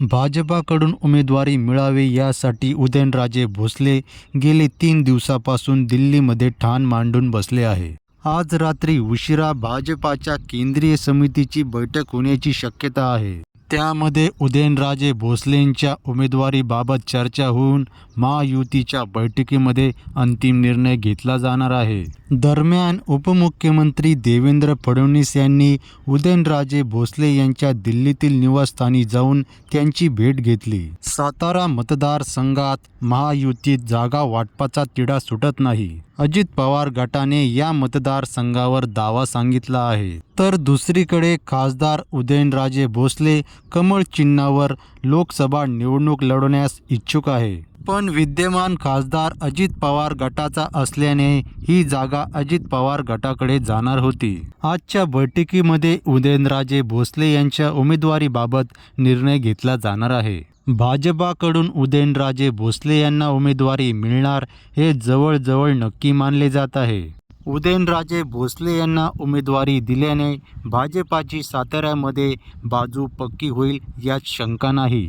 भाजपाकडून उमेदवारी मिळावी यासाठी उदयनराजे भोसले गेले तीन दिवसापासून दिल्लीमध्ये ठाण मांडून बसले आहे. आज रात्री उशिरा भाजपाच्या केंद्रीय समितीची बैठक होण्याची शक्यता आहे. त्यामध्ये उदयनराजे भोसलेंच्या उमेदवारीबाबत चर्चा होऊन महायुतीच्या बैठकीमध्ये अंतिम निर्णय घेतला जाणार आहे. दरम्यान उपमुख्यमंत्री देवेंद्र फडणवीस यांनी उदयनराजे भोसले यांच्या दिल्लीतील निवासस्थानी जाऊन त्यांची भेट घेतली. सातारा मतदारसंघात महायुतीत जागा वाटपाचा तिढा सुटत नाही. अजित पवार गटाने या मतदारसंघावर दावा सांगितला आहे. तर दुसरीकडे खासदार उदयनराजे भोसले कमळ चिन्हावर लोकसभा निवडणूक लढवण्यास इच्छुक आहे. पण विद्यमान खासदार अजित पवार गटाचा असल्याने ही जागा अजित पवार गटाकडे जाणार होती. आजच्या बैठकीमध्ये उदयनराजे भोसले यांच्या उमेदवारीबाबत निर्णय घेतला जाणार आहे. भाजपाकडून उदयनराजे भोसले यांना उमेदवारी मिळणार हे जवळजवळ नक्की मानले जात आहे. उदयनराजे भोसले यांना उमेदवारी दिल्याने भाजपाची साताऱ्यामध्ये बाजू पक्की होईल यात शंका नाही.